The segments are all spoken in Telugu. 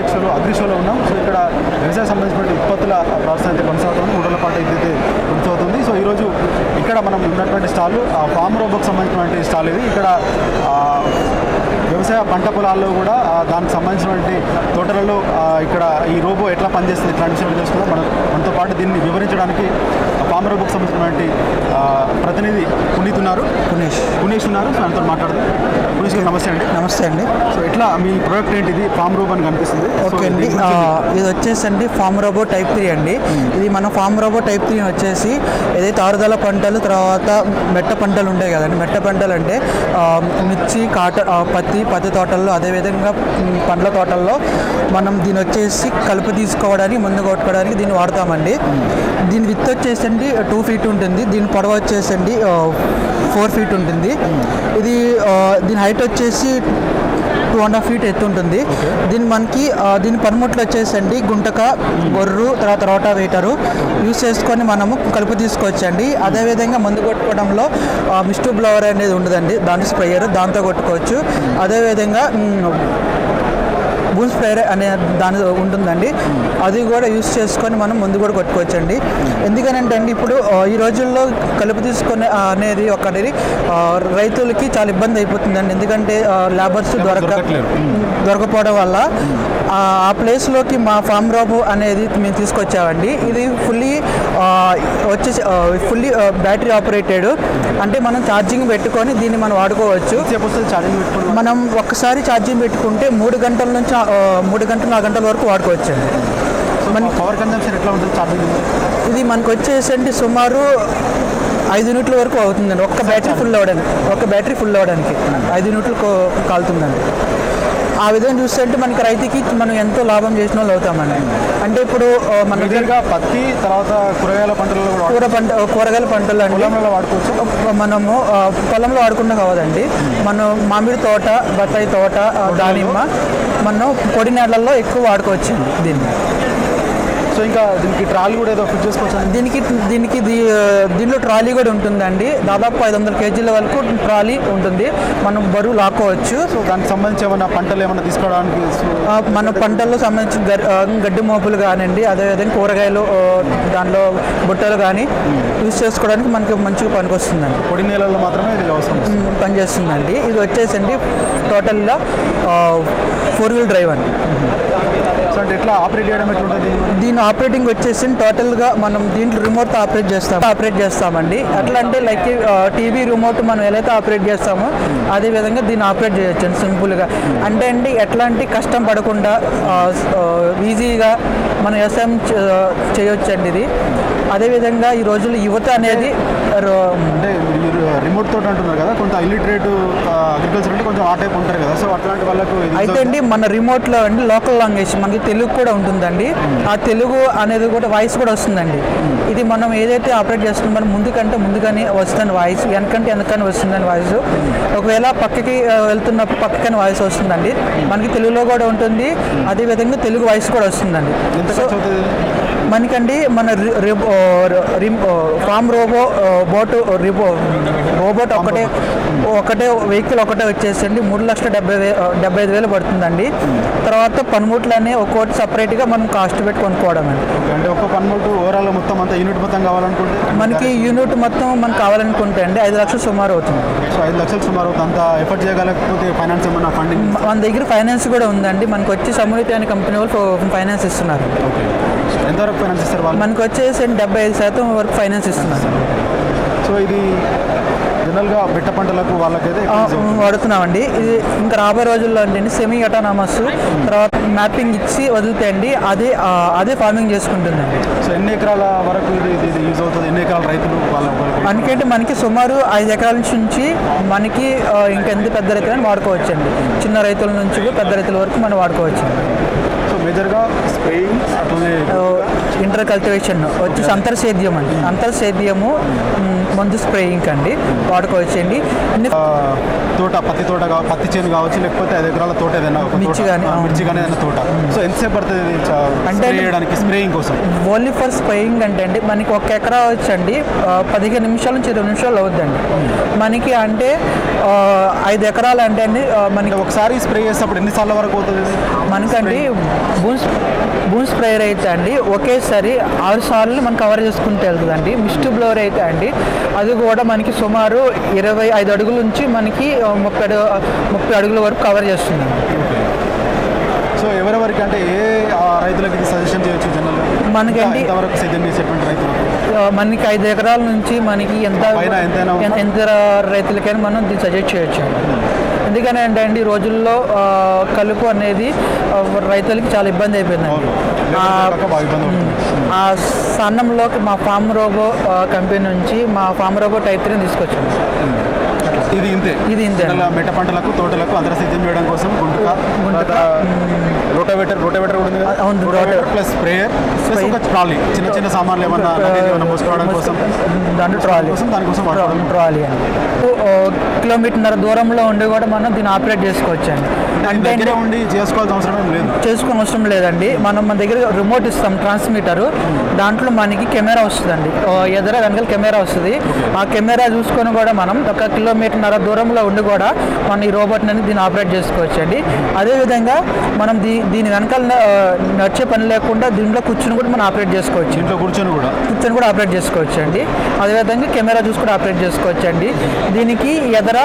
అగ్రిటెక్ షోలో అగ్రి షోలో ఉన్నాం. సో ఇక్కడ వ్యవసాయ సంబంధించిన ఉత్పత్తుల ప్రాసెస్ అయితే కొనసాగుతుంది. మూడల పాట ఇదైతే కొనసాగుతుంది. సో ఈరోజు ఇక్కడ మనం ఉన్నటువంటి స్టాల్ ఫామ్ రోబోకి సంబంధించినటువంటి స్టాల్ ఇది ఇక్కడ వ్యవసాయ పంట పొలాల్లో కూడా దానికి సంబంధించినటువంటి తోటలలో ఇక్కడ ఈ రోబో ఎట్లా పనిచేస్తుంది ఇట్లాంటి విషయాలు తెలుసుకుందాం మనం మనతో పాటు దీన్ని వివరించడానికి ఫామ్ రోబోకి సంబంధించినటువంటి ప్రతినిధి పునీత్ ఉన్నారు పునీష్. పునీష్ ఉన్నారు. సో ఆయనతో మాట్లాడదాం. పునీష్ గారు నమస్తే అండి. నమస్తే అండి. సో ఎట్లా మీ ప్రోడక్ట్ ఏంటి ఇది ఫామ్ రోబో అని కనిపిస్తుంది. ఓకే అండి. ఇది వచ్చేసి అండి ఫామ్ రోబో టైప్ త్రీ అండి. ఇది మన ఫామ్ రోబో టైప్ త్రీ వచ్చేసి ఏదైతే ఆరుదల పంటలు తర్వాత మెట్ట పంటలు ఉంటాయి కదండి. మెట్ట పంటలు అంటే మిర్చి కాట పత్తి పత్తి తోటల్లో అదేవిధంగా పండ్ల తోటల్లో మనం దీని వచ్చేసి కలుపు తీసుకోవడానికి ముందు కొట్టుకోవడానికి దీన్ని వాడతామండి. దీని విత్ వచ్చేసి అండి టూ ఫీట్ ఉంటుంది. దీని పొడవ వచ్చేసి అండి ఫోర్ ఫీట్ ఉంటుంది. ఇది దీని హైట్ వచ్చేసి టూ అండ్ హాఫ్ ఫీట్ ఎత్తు ఉంటుంది. దీని మనకి దీని పనిముట్లు వచ్చేసండి. గుంటక గొర్రు తర్వాత రోటా వేటరు. యూస్ చేసుకొని మనము కలుపు తీసుకోవచ్చండి. అదేవిధంగా మందు కొట్టుకోవడంలో మిస్టు బ్లవర్ అనేది ఉండదండి. దాని స్ప్రేయర్ దాంతో కొట్టుకోవచ్చు. అదేవిధంగా మ్, బూన్ స్ప్రేయర్ అనే దాని ఉంటుందండి. అది కూడా యూస్ చేసుకొని మనం ముందు కూడా కొట్టుకోవచ్చండి. ఎందుకనంటే అండి ఇప్పుడు ఈ రోజుల్లో కలుపు తీసుకొని అనేది ఒకటి ఆ, రైతులకి చాలా ఇబ్బంది అయిపోతుందండి. ఎందుకంటే లేబర్స్ దొరక. దొరకపోవడం వల్ల ఆ ప్లేస్లోకి మా ఫామ్ రోబో అనేది మేము తీసుకొచ్చామండి. ఇది ఫుల్లీ వచ్చేసి ఫుల్లీ బ్యాటరీ ఆపరేటెడ్ అంటే మనం ఛార్జింగ్ పెట్టుకొని దీన్ని మనం వాడుకోవచ్చు. ఛార్జింగ్ మనం ఒక్కసారి ఛార్జింగ్ పెట్టుకుంటే మూడు గంటల నుంచి మూడు గంటలు నాలుగు గంటల వరకు వాడుకోవచ్చు. అండి మన పవర్ కన్జంప్షన్ ఎట్లా ఉంటుంది ఛార్జింగ్ ఇది మనకు వచ్చేసండి సుమారు ఐదు యూనిట్ల వరకు అవుతుందండి. ఒక్క బ్యాటరీ ఫుల్ అవ్వడానికి ఒక్క బ్యాటరీ ఫుల్ అవ్వడానికి ఐదు యూనిట్లు కాలుతుందండి. ఆ విధంగా చూస్తుంటే మనకి రైతుకి మనం ఎంతో లాభం చేసిన వాళ్ళు అవుతామండి. అంటే ఇప్పుడు మన పత్తి తర్వాత కూరగాయల పంటలలో కూడా కూర పంట కూరగాయల పంటలు అండి. పొలంలో వాడుకోవచ్చు. మనము పొలంలో వాడుకుంటాం కావదండి. మనం మామిడి తోట బత్తాయి తోట దానిమ్మ మనం పొడి నేలల్లో ఎక్కువ వాడుకోవచ్చండి దీన్ని. సో ఇంకా దీనికి ట్రాలీ కూడా ఏదో ఫిట్ చేసుకోవచ్చు దీనికి దీనికి దీ- దీనిలో ట్రాలీ కూడా ఉంటుందండి. దాదాపు ఐదు వందల కేజీల వరకు ట్రాలీ ఉంటుంది. మనం బరువు లాక్కోవచ్చు. సో దానికి సంబంధించి ఏమైనా పంటలు ఏమైనా తీసుకోవడానికి మన పంటల్లో సంబంధించిన గడ్డి మోపులు కానివ్వండి అదేవిధంగా కూరగాయలు దానిలో బుట్టలు కానీ యూస్ చేసుకోవడానికి మనకి మంచిగా పనికొస్తుందండి. పొడి నేలల్లో మాత్రమే ఇది అవసరం. మ్, పనిచేస్తుందండి. ఇది వచ్చేసండి టోటల్గా ఫోర్ వీల్ డ్రైవ్ అండి. సో అంటే ఎట్లా ఆపరేట్ చేయడం ఎట్లా ఉంటుంది దీని ఆపరేటింగ్ వచ్చేసి టోటల్గా మనం దీంట్లో రిమోట్ ఆపరేట్ చేస్తాం. ఆపరేట్ చేస్తామండి. ఎట్లా అంటే లైక్ టీవీ రిమోట్ మనం ఎలా అయితే ఆపరేట్ చేస్తామో అదే విధంగా దీన్ని ఆపరేట్ చేయొచ్చు అండి సింపుల్గా అంటే అండి ఎట్లాంటి కష్టం పడకుండా ఈజీగా మనం వ్యవసాయం చేయొచ్చండి ఇది. అదేవిధంగా ఈ రోజుల్లో యువత అనేది అంటే మీరు రిమోట్ తోటి అంటున్నారు కదా కొంత ఇల్లిటరేట్ అగ్రికల్చర్ అంటే కొంచెం ఆ టైప్ ఉంటారు కదా. సో అట్లాంటి వాళ్ళకు అయితే అండి మన రిమోట్లో అండి లోకల్ లాంగ్వేజ్ మనకి తెలుగు కూడా ఉంటుందండి. ఆ తెలుగు అనేది కూడా వాయిస్ కూడా వస్తుందండి. ఇది మనం ఏదైతే ఆపరేట్ చేస్తున్నామో మనం ముందుకంటే ముందుగానే వస్తుంది వాయిస్ వెనకంటే వెనకని వస్తుందని వాయిస్ ఒకవేళ పక్కకి వెళ్తున్నప్పుడు పక్కకని వాయిస్ వస్తుందండి. మనకి తెలుగులో కూడా ఉంటుంది. అదే విధంగా తెలుగు వాయిస్ కూడా వస్తుందండి. మనకండి మన రి- రిబ్- ఫామ్ రోబో బోటు రిబో రోబోట్ ఒకటే ఒకటే వెహికల్ ఒకటే వచ్చేసండి మూడు లక్షల డెబ్బై డెబ్బై ఐదు వేలు పడుతుందండి. తర్వాత పనిముట్లు అనే ఒక్కోటి సపరేట్గా మనం కాస్ట్ పెట్టి కొనుక్కోవడం అండి అంటే ఒక్క పన్మోటు ఓవరాల్ మొత్తం అంతా యూనిట్ మొత్తం కావాలనుకుంటే? మనకి యూనిట్ మొత్తం మనకు కావాలనుకుంటే అండి ఐదు లక్షలు సుమారు అవుతుంది. సో ఐదు లక్షలు సుమారు అవుతుంది. అంత ఎఫర్ట్ చేయగలకపోతే ఫైనాన్స్ ఏమన్నా ఫండింగ్ మన దగ్గర ఫైనాన్స్ కూడా ఉందండి. మనకు వచ్చి సమృద్ధి అనే కంపెనీ వాళ్ళు ఫైనాన్స్ ఇస్తున్నారు. ఓకే. ఎంతవరకు ఫైనాన్స్ ఇస్తారు వాళ్ళు? మనకు వచ్చేసి డెబ్బై ఐదు శాతం వరకు ఫైనాన్స్ ఇస్తున్నారు. సో ఇది జనరల్గా బిట్ట పంటలకు వాళ్ళకైతే. వాడుతున్నామండి. ఇది ఇంకా రాబోయే రోజుల్లో అంటే సెమీ అటానమస్ తర్వాత మ్యాపింగ్ ఇచ్చి వదిలితే అండి అదే అదే ఫార్మింగ్ చేసుకుంటుందండి. సో ఎన్ని ఎకరాల వరకు ఇది యూజ్ అవుతుంది? ఎన్ని ఎకరాల రైతులు మనకంటే మనకి సుమారు ఐదు ఎకరాల నుంచి మనకి ఇంకెంత పెద్ద రైతులని వాడుకోవచ్చండి. చిన్న రైతుల నుంచి పెద్ద రైతుల వరకు మనం వాడుకోవచ్చు సో మేజర్గా స్ప్రేయింగ్ అట్లనే ఇంటర్ కల్టివేషన్ వచ్చి అంతర్ సేద్యం అండి. అంతర్ సేద్యము మందు స్ప్రేయింగ్ అండి. వాడుకోవచ్చండి. తోట పత్తి తోట పత్తి చేను కావచ్చు లేకపోతే ఐదు ఎకరాల తోట ఏదైనా మిర్చి అవును. మిర్చి కానీ ఏదైనా తోట. సో ఎంతసేపు పడుతుంది అంటే చేయడానికి స్ప్రేయింగ్ కోసం? ఓన్లీ ఫర్ స్ప్రేయింగ్ అంటే అండి మనకి ఒక ఎకరా వచ్చండి పదిహేను నిమిషాల నుంచి ఇరవై నిమిషాలు అవుద్దండి. మనకి అంటే ఐదు ఎకరాలు అంటే అండి మనకి ఒకసారి స్ప్రే చేసేటప్పుడు ఎన్నిసార్లు వరకు అవుతుంది? మనకండి బూన్స్ బూన్ స్ప్రేయర్ అయితే అండి ఒకేసారి ఆరు సార్లు మనం కవర్ చేసుకుంటూ వెళ్తుందండి. మిస్ట్ బ్లోవర్ అయితే అండి. అది కూడా మనకి సుమారు ఇరవై ఐదు అడుగుల నుంచి మనకి ముప్పై అడుగు ముప్పై అడుగుల వరకు కవర్ చేస్తుందండి. సో ఎవరెవరికి అంటే ఏ రైతులకి సజెషన్ చేయొచ్చు జనరల్గా మనకండి- చేసేటువంటి రైతులకు మనకి ఐదు ఎకరాల నుంచి మనకి ఎంత? ఎంత- ఎంత రైతులకైనా మనం దీన్ని సజెస్ట్ చేయొచ్చు ఎందుకని అంటే అండి ఈ రోజుల్లో కలుపు అనేది రైతులకి చాలా ఇబ్బంది అయిపోయిందండి. ఆ, స్థానంలోకి మా ఫామ్ రోబో కంపెనీ నుంచి మా ఫామ్ రోబో టైప్ త్రీ తీసుకొచ్చాము ఇది ఇంతే. ఇది ఇంతే. మిట్ట పంటలకు తోటలకు అందరూ సిద్ధం చేయడం కోసం గుంటుక గుంటుక, రోటోవేటర్ రోటోవేటర్ కూడా అవును, ప్లస్ స్ప్రేయర్ ప్లస్ ఒక ట్రాలీ. చిన్న చిన్న సామాన్లు ఏమన్నా ఏమన్నా మోసుకోవడం కోసం? దాంట్లో ట్రాలీ. కోసం దానికోసం వాడుకోవడం. ట్రాలీ అండి ఓ, కిలోమీటర్ దూరంలో ఉండి కూడా మనం దీన్ని ఆపరేట్ చేసుకోవచ్చు అండి అంటే దగ్గరే ఉండి చేసుకోవాల్సిన అవసరం లేదు. చేసుకుని అవసరం లేదండి. మనం మన దగ్గర రిమోట్ ఇస్తాం ట్రాన్స్మిటర్ దాంట్లో మనకి కెమెరా వస్తుందండి. ఎదుర వెనకాల కెమెరా వస్తుంది. ఆ కెమెరా చూసుకొని కూడా మనం ఒక కిలోమీటర్న్నర దూరంలో ఉండి కూడా మనం ఈ రోబోట్ అనేది దీన్ని ఆపరేట్ చేసుకోవచ్చు అండి అదేవిధంగా మనం దీ దీని వెనకాల నడిచే పని లేకుండా దీంట్లో కూర్చుని కూడా మనం ఆపరేట్ చేసుకోవచ్చు. ఇంట్లో కూర్చొని కూడా? కూర్చొని కూడా ఆపరేట్ చేసుకోవచ్చు అండి అదేవిధంగా కెమెరా చూసి కూడా ఆపరేట్ చేసుకోవచ్చు అండి దీనికి ఎదర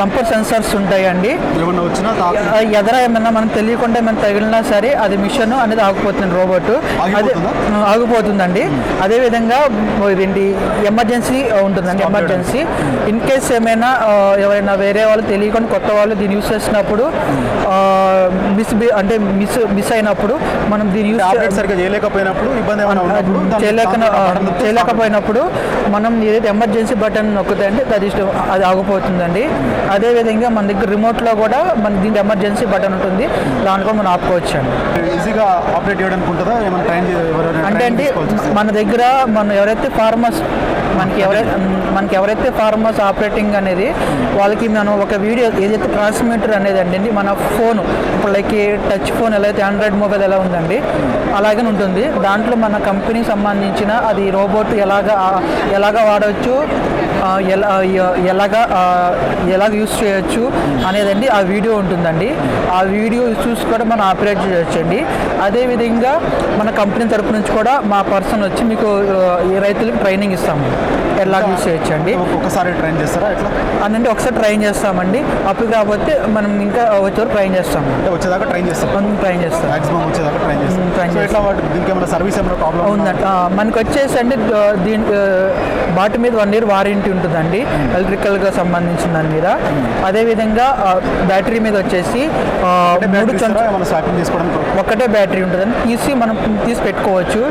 బంపర్ సెన్సార్స్ ఉంటాయండి. ఎదర ఏమన్నా మనం తెలియకుండా ఏమైనా తగిలినా సరే అది మిషన్ అనేది ఆగిపోతుంది రోబోట్. అదే ఆగిపోతుందండి. అదే విధంగా ఇదేంటి ఎమర్జెన్సీ ఉంటుందండి ఎమర్జెన్సీ. ఇన్ కేస్ ఏమైనా ఎవరైనా వేరే వాళ్ళు తెలియకుండా కొత్త వాళ్ళు దీన్ని యూస్ చేసినప్పుడు మిస్ అంటే మిస్ మిస్ అయినప్పుడు మనం దీన్ని యూస్ చేయలేకపోయినప్పుడు ఇబ్బంది చేయలేక చేయలేకపోయినప్పుడు మనం ఏదైతే ఎమర్జెన్సీ బటన్ నొక్కితే అంటే అది ఇష్టం- అది ఆగిపోతుందండి. అదే విధంగా మన దగ్గర రిమోట్లో కూడా మన దీంట్లో ఎమర్జెన్సీ బటన్ ఉంటుంది. దాంట్లో కూడా మనం ఆపుకోవచ్చు అండి ఈజీగా ఆపరేట్ ఏమైనా ట్రైన్ అంటే అండి? మన దగ్గర మన ఎవరైతే ఫార్మర్స్ మనకి ఎవరైతే మనకి ఎవరైతే ఫార్మర్స్ ఆపరేటింగ్ అనేది వాళ్ళకి మనం ఒక వీడియో ఏదైతే ట్రాన్స్మిటర్ అనేది అండి మన ఫోన్ ఇప్పుడు లైక్ టచ్ ఫోన్ ఎలా అయితే ఆండ్రాయిడ్ మొబైల్ ఎలా ఉందండి అలాగే ఉంటుంది. దాంట్లో మన కంపెనీకి సంబంధించిన అది రోబోట్ ఎలాగ ఎలాగ వాడవచ్చు ఎలా ఎలాగా ఎలాగ యూస్ చేయొచ్చు అనేదండి ఆ వీడియో ఉంటుందండి. ఆ వీడియో చూసి కూడా మనం ఆపరేట్ చేయొచ్చండి. అదేవిధంగా మన కంపెనీ తరపు నుంచి కూడా మా పర్సన్ వచ్చి మీకు రైతులకు ట్రైనింగ్ ఇస్తాము. ఎలా యూస్ చేయొచ్చండి. ఒక్కసారి ట్రైన్ చేస్తారా అనంటే ఒకసారి ట్రైన్ చేస్తామండి. అప్పుడు కాకపోతే మనం ఇంకా వచ్చేవరకు ట్రైన్ చేస్తాము అంటే వచ్చేదాకా ట్రైన్ చేస్తారు మనం ట్రైన్ చేస్తాం. మాక్సిమం వచ్చేదాకా ట్రైన్ ఎట్లా వాటి దీనికి ఏమైనా సర్వీస్ ఏమైనా అవునండి. ఆ, మనకి వచ్చేసి అండి దీని బాటి మీద వన్ ఇయర్ వారంటీ ఉంటుందండి. ఎలక్ట్రికల్గా సంబంధించిన దాని మీద అదేవిధంగా బ్యాటరీ మీద వచ్చేసి మూడు ఒకటే బ్యాటరీ ఉంటుందండి. తీసి మనం తీసి పెట్టుకోవచ్చు.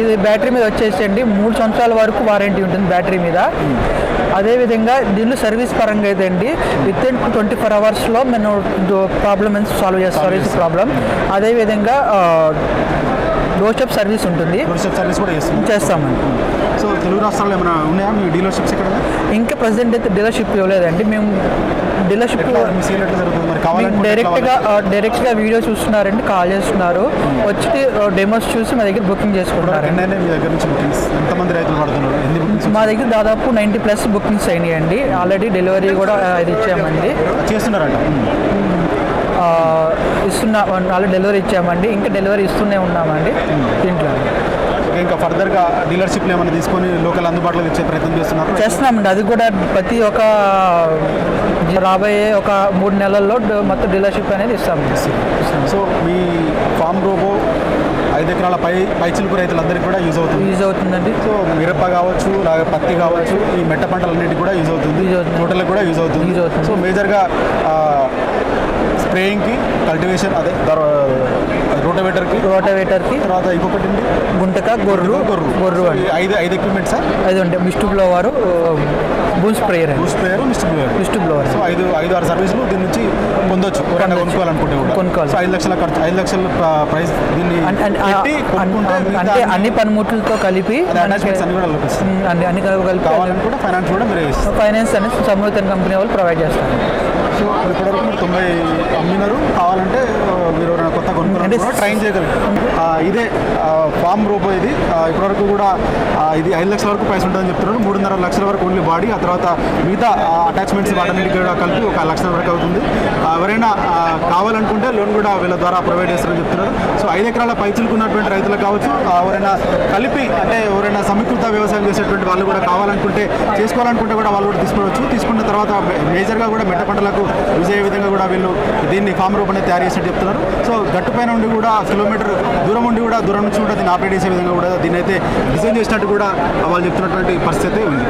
ఇది బ్యాటరీ మీద వచ్చేసి అండి మూడు సంవత్సరాల వరకు వారంటీ ఉంటుంది బ్యాటరీ మీద. అదేవిధంగా దీనిలో సర్వీస్ పరంగా అయితే అండి విత్ ఇన్ ట్వంటీ ఫోర్ అవర్స్లో మేము ప్రాబ్లమ్ సాల్వ్ చేస్తాం. సర్వీస్ ప్రాబ్లం అదేవిధంగా డోర్ సర్వీస్ ఉంటుంది. డోర్షిప్ సర్వీస్ కూడా చేస్తుంది. చేస్తామండి. సో తెలుగు రాష్ట్రాల్లో ఏమైనా ఉన్నాయా? మీ డీలర్షిప్స్ ఇక్కడ ఇంకా ప్రజెంట్ అయితే డీలర్షిప్ ఇవ్వలేదండి. మేము డీలర్షిప్ డైరెక్ట్గా డైరెక్ట్గా వీడియో చూస్తున్నారండి కాల్ చేస్తున్నారు. వచ్చి డెమోస్ చూసి మా దగ్గర బుకింగ్ చేసుకుంటారండి ఎన్నైనా మీ దగ్గర దాదాపు నైంటీ ప్లస్ బుకింగ్స్ అయినాయండి. ఆల్రెడీ డెలివరీ కూడా ఇది ఇచ్చామండి. చేస్తున్నారంట. ఆ, ఇస్తున్నా ఆల్రెడీ డెలివరీ ఇచ్చామండి. ఇంకా డెలివరీ ఇస్తూనే ఉన్నామండి దీంట్లో ఓకే, ఇంకా ఫర్దర్గా డీలర్షిప్లు ఏమైనా తీసుకొని లోకల్ అందుబాటులో ఇచ్చే ప్రయత్నం చేస్తున్నారు? చేస్తున్నామండి. అది కూడా ప్రతి ఒక్క రాబోయే ఒక మూడు నెలల్లో మొత్తం డీలర్షిప్ అనేది ఇస్తాము సో మీ ఫామ్ రోబో ఐదు ఎకరాల పై పైచిలుకు రైతులందరికీ కూడా యూజ్ అవుతుంది. యూజ్ అవుతుందండి. సో మిరప కావచ్చు అలాగే పత్తి కావచ్చు ఈ మెట్ట పంటలన్నిటికీ కూడా యూజ్ అవుతుంది. Use అవుతుంది. తోటలకు కూడా యూజ్ అవుతుంది. Use అవుతుంది. సో మేజర్గా స్ప్రేయింగ్కి కల్టివేషన్ అదే రోటవేటర్కి? రోటవేటర్కి. తర్వాత ఇంకొకటి? గుంటక గొర్రు గొర్రు. గొర్రు అండి ఐదు ఐదు ఎక్విప్మెంట్స్ అది ఉంటే మిస్టు బ్లోవరు బూన్ స్ప్రేయర్ అండి. Boost player mister player mist blower. So ఐదు ఐదు ఆరు సర్వీసులు దీని నుంచి పొందొచ్చు. ఎవరైనా కొనుక్కోవాలనుకుంటే కూడా. కొనుక్కోవాలి. సో ఐదు లక్షల ఖర్చు ఐదు లక్షల ప్ర- ప్రైస్ దీన్ని అంటే అంటే- అంటే- అంటే అన్ని- పనిముట్లతో కలిపి అన్ని అన్ని కలిపి కావాలనుకుంటే ఫైనాన్స్ కూడా మీరు ఫైనాన్స్ అనేది సమృద్ధి కంపెనీ వాళ్ళు ప్రొవైడ్ చేస్తారు. సో ఇప్పటివరకు తొంభై అమ్మినారు కావాలంటే ఆ, మీరు ఎవరైనా కొత్త కొనుక్కోవాలి అంటే ట్రైన్ చేయగలిగారు ఆ, ఇదే ఫామ్ రోబో ఇది. ఇప్పటివరకు కూడా ఇది ఐదు లక్షల వరకు పైసలు ఉంటుందని చెప్తున్నారు. మూడున్నర లక్షల వరకు ఓన్లీ బాడీ ఆ తర్వాత మిగతా అటాచ్మెంట్స్ వాటన్నిటికీ కూడా కలిపి ఒక లక్షల వరకు అవుతుంది. ఎవరైనా కావాలనుకుంటే లోన్ కూడా వీళ్ళ ద్వారా ప్రొవైడ్ చేస్తారని చెప్తున్నారు. సో ఐదు ఎకరాల పైచులకు ఉన్నటువంటి రైతులకు కావచ్చు ఎవరైనా కలిపి అంటే ఎవరైనా సమీకృత వ్యవసాయం చేసేటువంటి వాళ్ళు కూడా కావాలనుకుంటే చేసుకోవాలనుకుంటే కూడా వాళ్ళు కూడా తీసుకోవచ్చు. తీసుకున్న తర్వాత మేజర్గా కూడా మెట్ట పంటలకు యూజ్ అయ్యే విధంగా కూడా వీళ్ళు దీన్ని ఫామ్ రూప్ అనేది తయారు చేసినట్టు చెప్తున్నారు. సో గట్టు నుండి కూడా కిలోమీటర్ దూరం ఉండి కూడా దూరం నుంచి కూడా దీన్ని ఆపరేట్ చేసే విధంగా కూడా దీన్ని అయితే డిజైన్ చేసినట్టు కూడా వాళ్ళు చెప్తున్నటువంటి పరిస్థితి ఉంది.